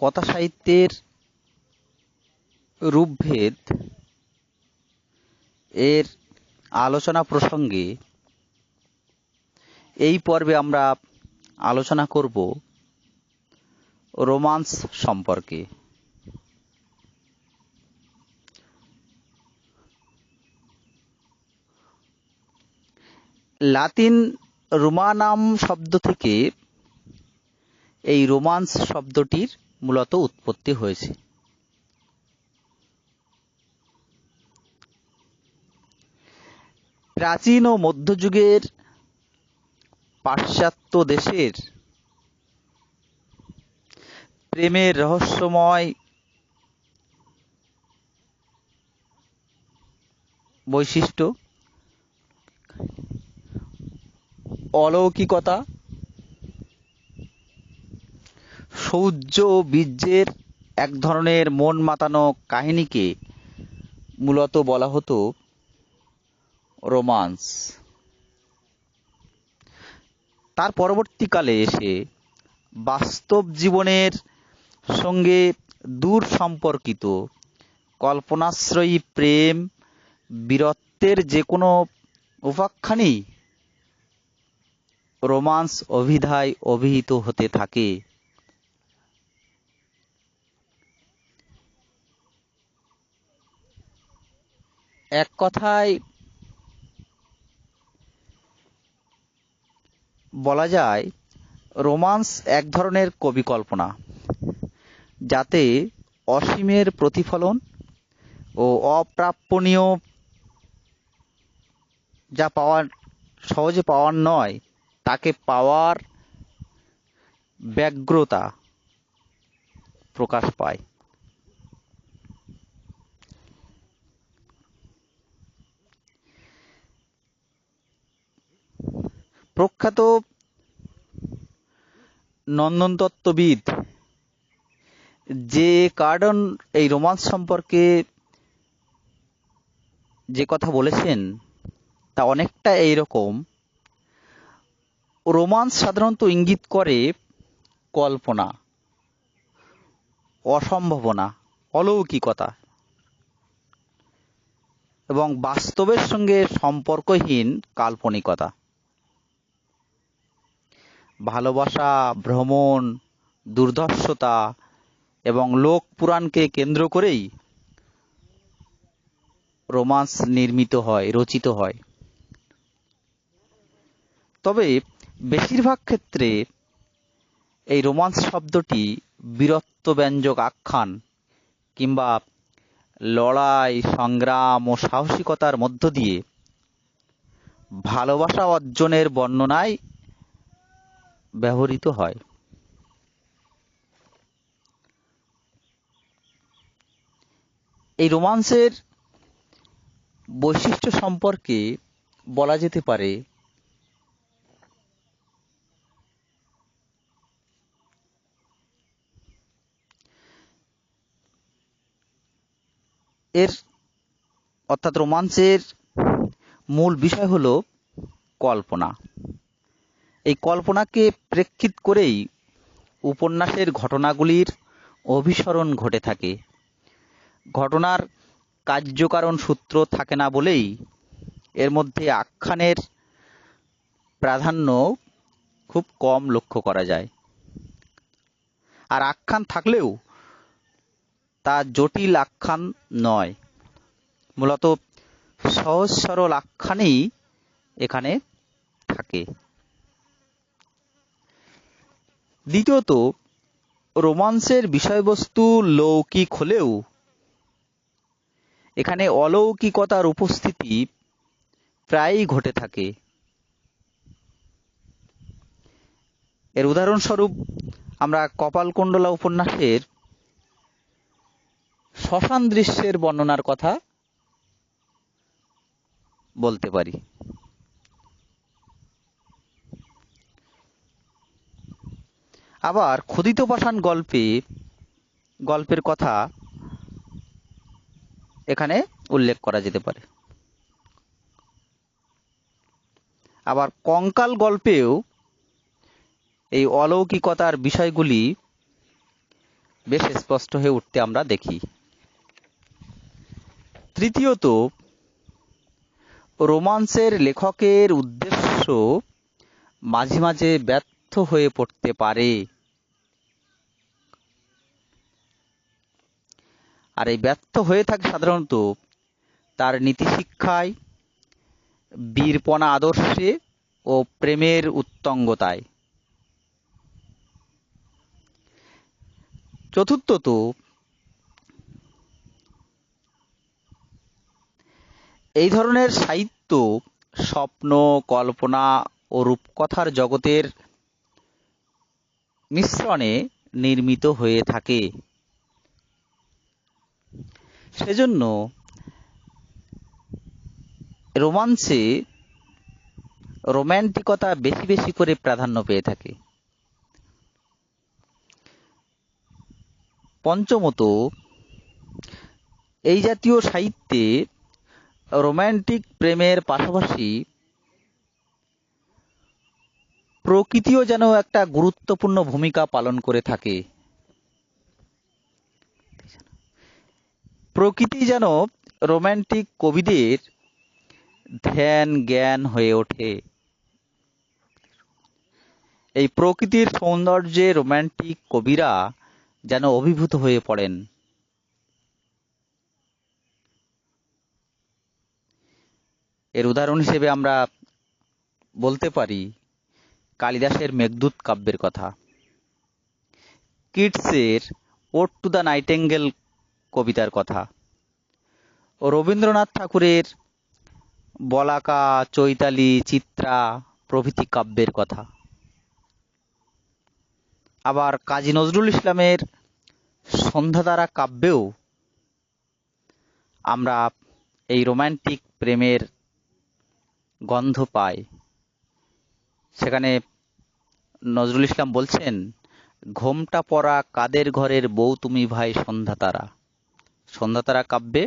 কথা সাহিত্যের রূপভেদ এর আলোচনা প্রসঙ্গে এই পর্বে আমরা আলোচনা করব রোমান্স সম্পর্কে। লাতিন রোমানাম শব্দ থেকে এই রোমান্স শব্দটির মূলত উৎপত্তি হয়েছে। প্রাচীন ও মধ্যযুগের পাশ্চাত্য দেশের প্রেমের রহস্যময় বৈশিষ্ট্য অলৌকিকতা সৌর্য ও বীর্যের এক ধরনের মন মাতানো কাহিনীকে মূলত বলা হতো রোমান্স। তার পরবর্তীকালে এসে বাস্তব জীবনের সঙ্গে দূর সম্পর্কিত কল্পনাশ্রয়ী প্রেম, বীরত্বের যে কোনো উপাখ্যানই রোমান্স অভিধায় অভিহিত হতে থাকে। এক কথায় বলা যায়, রোমান্স এক ধরনের কবি কল্পনা যাতে অসীমের প্রতিফলন ও অপ্রাপণীয় যা পাওয়ার, সহজে পাওয়ার নয়, তাকে পাওয়ার ব্যগ্রতা প্রকাশ পায়। প্রখ্যাত নন্দনতত্ত্ববিদ যে কার্ডন এই রোমান্স সম্পর্কে যে কথা বলেছেন, তা অনেকটা এইরকম। রোমান্স সাধারণত ইঙ্গিত করে কল্পনা, অসম্ভাবনা, অলৌকিকতা এবং বাস্তবের সঙ্গে সম্পর্কহীন কাল্পনিকতা। ভালোবাসা, ভ্রমণ, দুর্ধর্ষতা এবং লোক পুরাণকে কেন্দ্র করেই রোমান্স নির্মিত হয়, রচিত হয়। তবে বেশিরভাগ ক্ষেত্রে এই রোমান্স শব্দটি বীরত্ব ব্যঞ্জক আখ্যান কিংবা লড়াই, সংগ্রাম ও সাহসিকতার মধ্য দিয়ে ভালোবাসা অর্জনের বর্ণনায় ব্যবহৃত হয়। এই রোমান্সের বৈশিষ্ট্য সম্পর্কে বলা যেতে পারে এর অর্থাৎ রোমান্সের মূল বিষয় হল কল্পনা। এই কল্পনাকে প্রেক্ষিত করেই উপন্যাসের ঘটনাগুলির অভিসরণ ঘটে থাকে। ঘটনার কার্যকারণ সূত্র থাকে না বলেই এর মধ্যে আখ্যানের প্রাধান্য খুব কম লক্ষ্য করা যায়। আর আখ্যান থাকলেও তা জটিল আখ্যান নয়। মূলত সহজ সরল আখ্যানই এখানে থাকে। দ্বিতীয়ত রোমান্সের বিষয়বস্তু লৌকিক হলেও, এখানে অলৌকিকতার উপস্থিতি প্রায়ই ঘটে থাকে। এর উদাহরণস্বরূপ, আমরা কপালকুণ্ডলা উপন্যাসের শ্মশান দৃশ্যের বর্ণনার কথা বলতে পারি। আবার ক্ষুদিত পাষাণ গল্পে, গল্পের কথা এখানে উল্লেখ করা যেতে পারে। আবার কঙ্কাল গল্পেও এই অলৌকিকতার বিষয়গুলি বেশ স্পষ্ট হয়ে উঠতে আমরা দেখি। তৃতীয়ত, রোমান্সের লেখকের উদ্দেশ্য মাঝে মাঝে ব্যর্থ হয়ে পড়তে পারে। আর এই ব্যর্থ হয়ে থাকে সাধারণত তার নীতিশিক্ষায়, বীরপনা আদর্শে ও প্রেমের উত্তঙ্গতায়। চতুর্থত, এই ধরনের সাহিত্য, স্বপ্ন, কল্পনা ও রূপকথার জগতের মিশ্রণে নির্মিত হয়ে থাকে। সেজন্য রোমান্সে রোম্যান্টিকতা বেশি বেশি করে প্রাধান্য পেয়ে থাকে। পঞ্চমত, এই জাতীয় সাহিত্যে রোম্যান্টিক প্রেমের পাশাপাশি প্রকৃতিও যেন একটা গুরুত্বপূর্ণ ভূমিকা পালন করে থাকে। প্রকৃতি যেন রোম্যান্টিক কবিদের ধ্যান, জ্ঞান হয়ে ওঠে। এই প্রকৃতির সৌন্দর্যে রোম্যান্টিক কবিরা যেন অভিভূত হয়ে পড়েন। এর উদাহরণ হিসেবে আমরা বলতে পারি কালিদাসের মেঘদূত কাব্যের কথা। কিটসের ওট টু দ্য নাইটেঙ্গেল কবিতার কথা। রবীন্দ্রনাথ ঠাকুরের বলাকা, চৈতালি, চিত্রা প্রভৃতি কাব্যের কথা। আবার কাজী নজরুল ইসলামের সন্ধ্যাতারা কাব্যেও আমরা এই রোম্যান্টিক প্রেমের গন্ধ পাই। সেখানে নজরুল ইসলাম বলছেন, ঘোমটা পরা কাদের ঘরের বউ তুমি ভাই সন্ধ্যাতারা সন্ধ্যাতারা কাব্যে,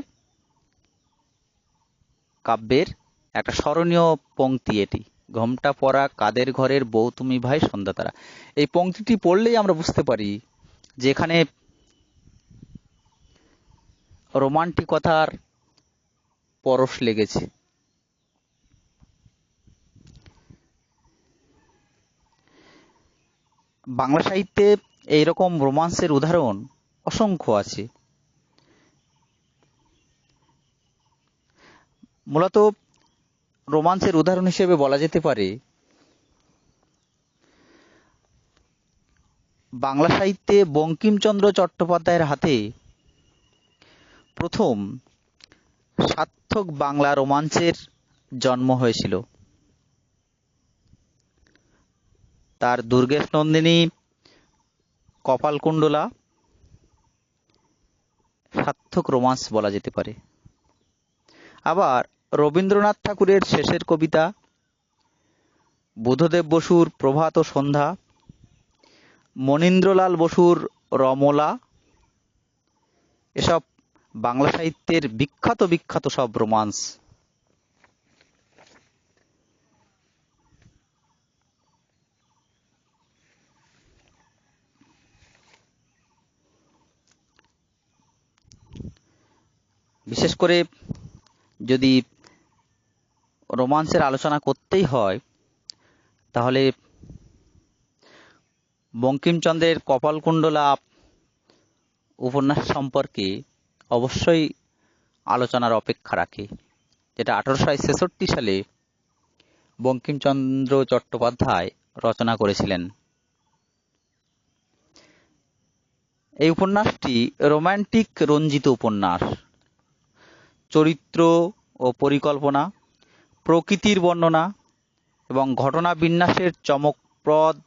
কাব্যের একটা স্মরণীয় পংক্তি এটি, ঘোমটা পরা কাদের ঘরের বউ তুমি ভাই সন্ধ্যাতারা এই পংক্তিটি পড়লেই আমরা বুঝতে পারি যে এখানে রোমান্টিকতার পরশ লেগেছে। বাংলা সাহিত্যে এইরকম রোমান্সের উদাহরণ অসংখ্য আছে। মূলত রোমান্সের উদাহরণ হিসেবে বলা যেতে পারে বাংলা সাহিত্যে বঙ্কিমচন্দ্র চট্টোপাধ্যায়ের হাতে প্রথম সার্থক বাংলা রোমাঞ্চের জন্ম হয়েছিল। তার দুর্গেশ নন্দিনী কপালকুণ্ডলা সার্থক রোমান্স বলা যেতে পারে। আবার রবীন্দ্রনাথ ঠাকুরের শেষের কবিতা, বুধদেব বসুর প্রভাত সন্ধ্যা, মনীন্দ্রলাল বসুর রমলা, এসব বাংলা সাহিত্যের বিখ্যাত বিখ্যাত সব রোমান্স। বিশেষ করে যদি রোমান্সের আলোচনা করতেই হয়, তাহলে বঙ্কিমচন্দ্রের কপালকুণ্ডলা উপন্যাস সম্পর্কে অবশ্যই আলোচনার অপেক্ষা রাখে, যেটা আঠারোশো ছেষট্টি সালে বঙ্কিমচন্দ্র চট্টোপাধ্যায় রচনা করেছিলেন। এই উপন্যাসটি রোম্যান্টিক রঞ্জিত উপন্যাস। চরিত্র ও পরিকল্পনা, প্রকৃতির বর্ণনা এবং ঘটনা বিন্যাসের চমকপ্রদ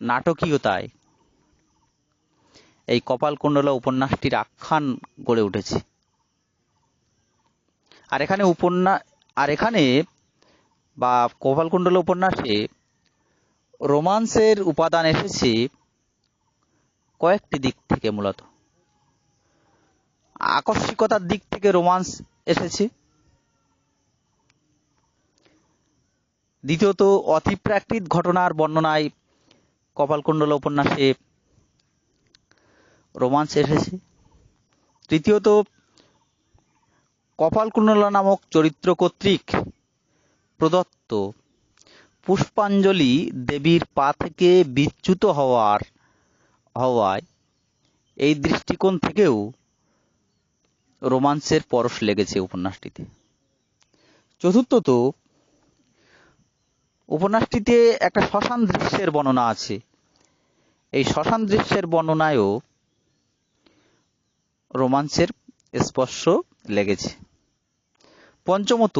নাটকীয়তায় এই কপালকুণ্ডলা উপন্যাসটির আখ্যান গড়ে উঠেছে। আর এখানে উপন্যাস আর এখানে বা কপালকুণ্ডলা উপন্যাসে রোমান্সের উপাদান এসেছে কয়েকটি দিক থেকে মূলত। আকস্মিকতার দিক থেকে রোমান্স এসেছে। দ্বিতীয়ত, অতিপ্রাকৃত ঘটনার বর্ণনায় কপালকুণ্ডলা উপন্যাসে রোমাঞ্চ এসেছে। তৃতীয়ত, কপালকুণ্ডলা নামক চরিত্র কর্তৃক প্রদত্ত পুষ্পাঞ্জলি দেবীর পা থেকে বিচ্যুত হওয়ার, হওয়ায় এই দৃষ্টিকোণ থেকেও রোমান্সের পরশ লেগেছে উপন্যাসটিতে। চতুর্থত, উপন্যাসটিতে একটা শ্মশান দৃশ্যের বর্ণনা আছে। এই শ্মশান দৃশ্যের বর্ণনায়ও রোমান্সের স্পর্শ লেগেছে। পঞ্চমত,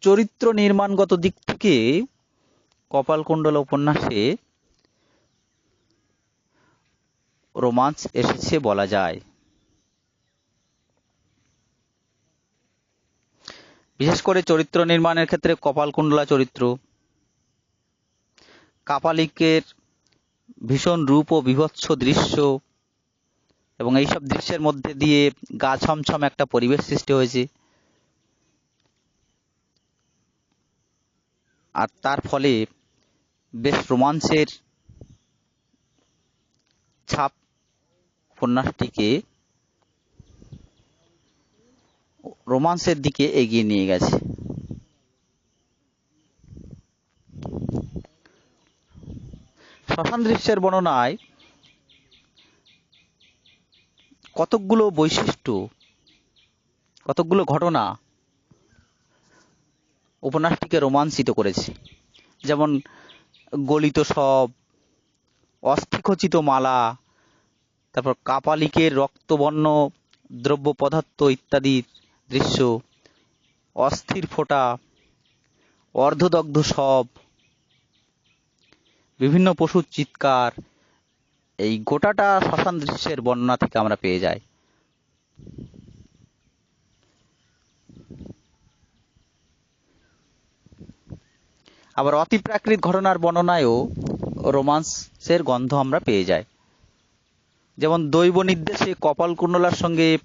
চরিত্র নির্মাণগত দিক থেকে কপালকুণ্ডলা উপন্যাসে রোমান্স এসেছে বলা যায়। বিশেষ করে চরিত্র নির্মাণের ক্ষেত্রে কপালকুণ্ডলা চরিত্র, কাপালিকের ভীষণ রূপ ও বিভৎস দৃশ্য, এবং এইসব দৃশ্যের মধ্যে দিয়ে গা ছমছম একটা পরিবেশ সৃষ্টি হয়েছে। আর তার ফলে বেশ রোমাঞ্চের ছাপ উপন্যাসটিকে রোমান্সের দিকে এগিয়ে নিয়ে গেছে। শ্মশান দৃশ্যের বর্ণনায় কতকগুলো বৈশিষ্ট্য, কতকগুলো ঘটনা উপন্যাসটিকে রোমাঞ্চিত করেছে। যেমন গলিত সব, অস্থিখচিত মালা, তারপর কাপালিকের রক্তবর্ণ দ্রব্য পদার্থ ইত্যাদির দৃশ্য, অস্থির ফোঁটা, অর্ধদগ্ধ সব, বিভিন্ন পশুর চিৎকার, এই গোটাটা শ্মশান দৃশ্যের বর্ণনা থেকে আমরা পেয়ে যাই। আবার অতিপ্রাকৃত ঘটনার বর্ণনায়ও রোমান্সের গন্ধ আমরা পেয়ে যাই। যেমন দৈব নির্দেশে কপালকুণ্ডলার সঙ্গে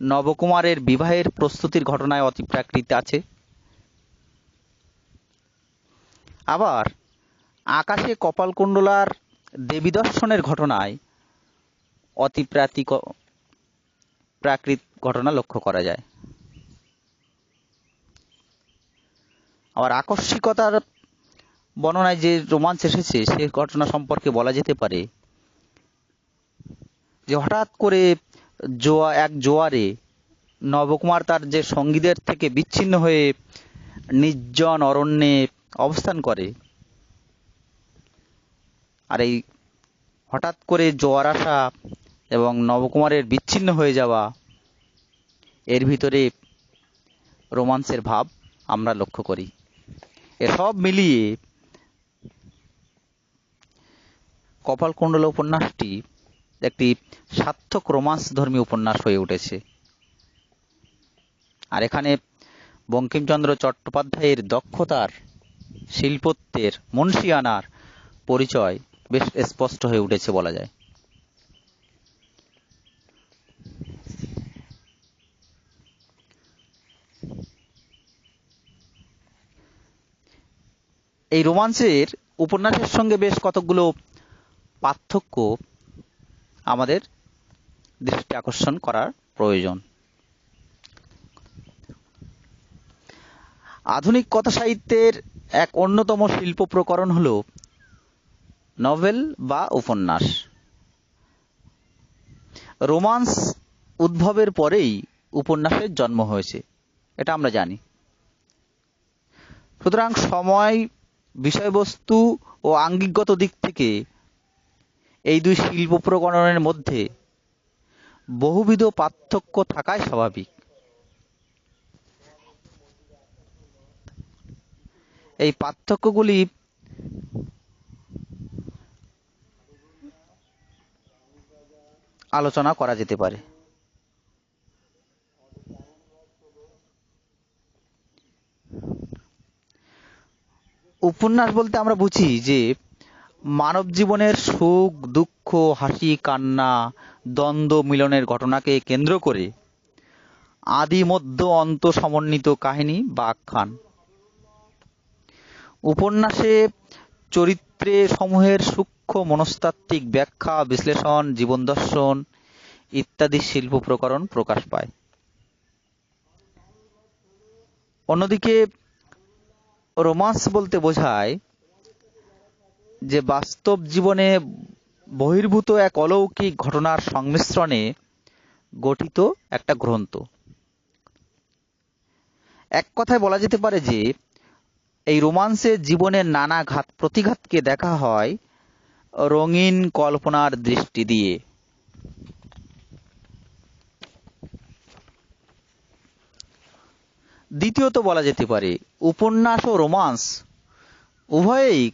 নবকুমারের বিবাহের প্রস্তুতির ঘটনায় অতিপ্রাকৃত আছে। আবার আকাশে কপালকুণ্ডলার দেবী দর্শনের ঘটনায় অতিপ্রাতিক প্রাকৃত ঘটনা লক্ষ্য করা যায়। আবার আকস্মিকতার বর্ণনায় যে রোমাঞ্চ এসেছে, সে ঘটনা সম্পর্কে বলা যেতে পারে যে হঠাৎ করে জোয়া, এক জোয়ারে নবকুমার তার যে সঙ্গীদের থেকে বিচ্ছিন্ন হয়ে নির্জন অরণ্যে অবস্থান করে। আর এই হঠাৎ করে জোয়ার আসা এবং নবকুমারের বিচ্ছিন্ন হয়ে যাওয়া, এর ভিতরে রোমান্সের ভাব আমরা লক্ষ্য করি। এসব মিলিয়ে কপালকুণ্ডল উপন্যাসটি একটি সার্থক রোমান্স ধর্মী উপন্যাস হয়ে উঠেছে। আর এখানে বঙ্কিমচন্দ্র চট্টোপাধ্যায়ের দক্ষতার, শিল্পত্বের, মুন্সিয়ানার পরিচয় বেশ স্পষ্ট হয়ে উঠেছে বলা যায়। এই রোমান্সের উপন্যাসের সঙ্গে বেশ কতকগুলো পার্থক্য আমাদের দৃষ্টি আকর্ষণ করার প্রয়োজন। আধুনিক কথা সাহিত্যের এক অন্যতম শিল্প প্রকরণ হল নভেল বা উপন্যাস। রোমান্স উদ্ভবের পরেই উপন্যাসের জন্ম হয়েছে, এটা আমরা জানি। সুতরাং সময়, বিষয়বস্তু ও আঙ্গিকগত দিক থেকে এই দুই শিল্প প্রকরণের মধ্যে বহুবিধ পার্থক্য থাকাই স্বাভাবিক। এই পার্থক্যগুলি আলোচনা করা যেতে পারে। উপন্যাস বলতে আমরা বুঝি যে মানব জীবনের সুখ, দুঃখ, হাসি, কান্না, দ্বন্দ্ব, মিলনের ঘটনাকে কেন্দ্র করে আদি মধ্য অন্ত সমন্বিত কাহিনী বা আখ্যান। উপন্যাসে চরিত্রে সমূহের সূক্ষ্ম মনস্তাত্ত্বিক ব্যাখ্যা, বিশ্লেষণ, জীবন দর্শন ইত্যাদি শিল্প প্রকরণ প্রকাশ পায়। অন্যদিকে রোমান্স বলতে বোঝায় যে বাস্তব জীবনে বহির্ভূত এক অলৌকিক ঘটনার সংমিশ্রণে গঠিত একটা গ্রন্থ। এক কথায় বলা যেতে পারে যে, এই রোমান্সে জীবনের নানা ঘাত প্রতিঘাতকে দেখা হয় রঙিন কল্পনার দৃষ্টি দিয়ে। দ্বিতীয়ত বলা যেতে পারে, উপন্যাস ও রোমান্স উভয়েই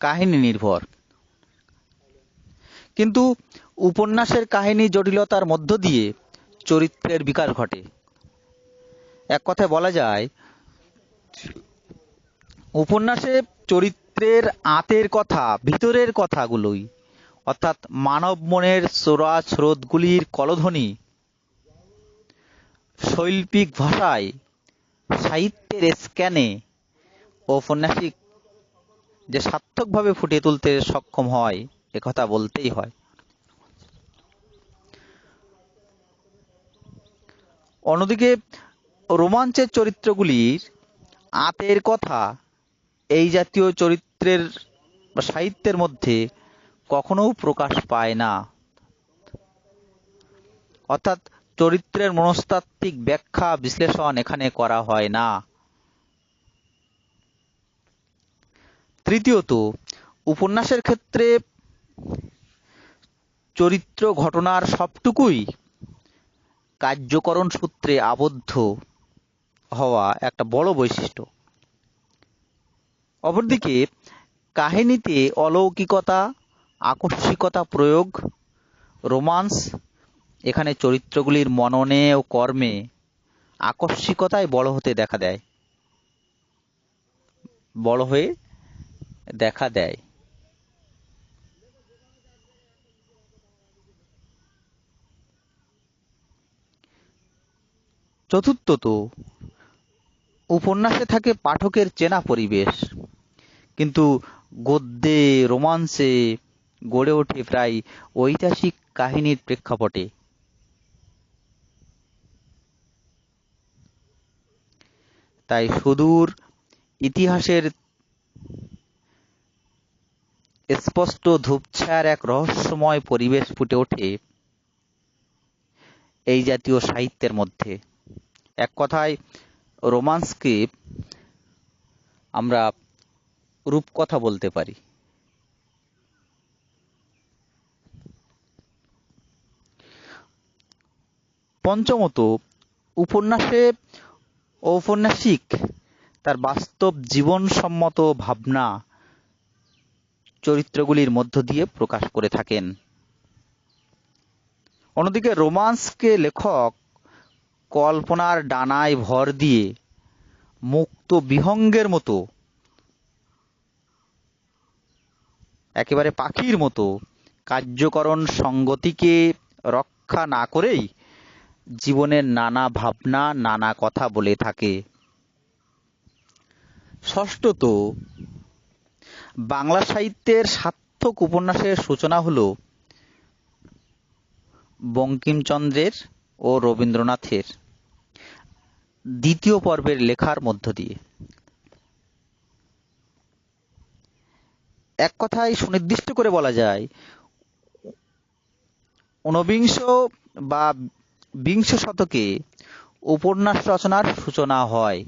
কাহিনী নির্ভর। কিন্তু উপন্যাসের কাহিনী জটিলতার মধ্য দিয়ে চরিত্রের বিকাশ ঘটে। এক কথায় বলা যায়, উপন্যাসে চরিত্রের আঁতের কথা, ভিতরের কথাগুলোই, অর্থাৎ মানব মনের চোরা স্রোতগুলির কলধ্বনি, শৈল্পিক ভাষায়, সাহিত্যের স্ক্যানে, ঔপন্যাসিক যে সার্থকভাবে ফুটিয়ে তুলতে সক্ষম হয় একথা বলতেই হয়। অন্যদিকে, রোমাঞ্চের চরিত্রগুলির আতের কথা এই জাতীয় চরিত্রের সাহিত্যের মধ্যে কখনো প্রকাশ পায় না। অর্থাৎ চরিত্রের মনস্তাত্ত্বিক ব্যাখ্যা বিশ্লেষণ এখানে করা হয় না। তৃতীয়ত, উপন্যাসের ক্ষেত্রে চরিত্র ঘটনার সবটুকুই কার্যকরণ সূত্রে আবদ্ধ হওয়া একটা বড় বৈশিষ্ট্য। অপরদিকে, কাহিনীতে অলৌকিকতা, আকস্মিকতা প্রয়োগ, রোমান্স, এখানে চরিত্রগুলির মননে ও কর্মে আকস্মিকতায় বড় হতে দেখা দেয়। বড় হয়ে দেখা দেয়। চতুর্থত, উপন্যাসে থাকে পাঠকের চেনা পরিবেশ। কিন্তু গদ্যে রোমান্সে গড়ে ওঠে প্রায় ঐতিহাসিক কাহিনীর প্রেক্ষাপটে। তাই সুদূর ইতিহাসের স্পষ্ট ধূপছায়ার এক রহস্যময় পরিবেশ ফুটে ওঠে এই জাতীয় সাহিত্যের মধ্যে। এক কথায়, রোমান্সকে আমরা রূপকথা বলতে পারি। পঞ্চমত, উপন্যাসে ঔপন্যাসিক তার বাস্তব জীবনসম্মত ভাবনা চরিত্রগুলির মধ্য দিয়ে প্রকাশ করে থাকেন। অন্যদিকে রোমান্সকে লেখক কল্পনার ডানায় ভর দিয়ে মুক্ত বিহঙ্গের মতো, একেবারে পাখির মতো কার্যকরণ সঙ্গতিকে রক্ষা না করেই জীবনের নানা ভাবনা, নানা কথা বলে থাকে। ষষ্ঠত বাংলা সাহিত্যের সার্থক উপন্যাসের সূচনা হল বঙ্কিমচন্দ্রের ও রবীন্দ্রনাথের দ্বিতীয় পর্বের লেখার মধ্য দিয়ে। এক কথায় সুনির্দিষ্ট করে বলা যায়, ঊনবিংশ বা বিংশ শতকে উপন্যাস রচনার সূচনা হয়।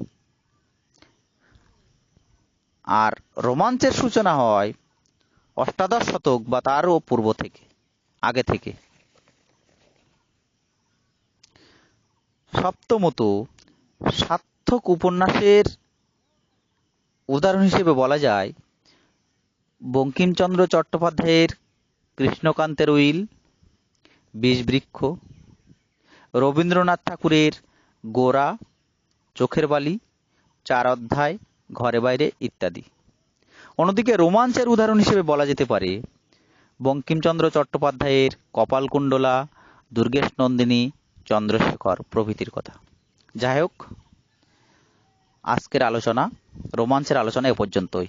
আর রোমাঞ্চের সূচনা হয় অষ্টাদশ শতক বা তারও পূর্ব থেকে, আগে থেকে। সপ্তমত, সার্থক উপন্যাসের উদাহরণ হিসেবে বলা যায়, বঙ্কিমচন্দ্র চট্টোপাধ্যায়ের কৃষ্ণকান্তের উইল, বিষবৃক্ষ, রবীন্দ্রনাথ ঠাকুরের গোরা, চোখের বালি, চার অধ্যায় ঘরে বাইরে ইত্যাদি। অন্যদিকে রোমাঞ্চের উদাহরণ হিসেবে বলা যেতে পারে বঙ্কিমচন্দ্র চট্টোপাধ্যায়ের কপালকুণ্ডলা, দুর্গেশ নন্দিনী, চন্দ্রশেখর প্রভৃতির কথা। যাই হোক, আজকের আলোচনা, রোমাঞ্চের আলোচনা এ পর্যন্তই।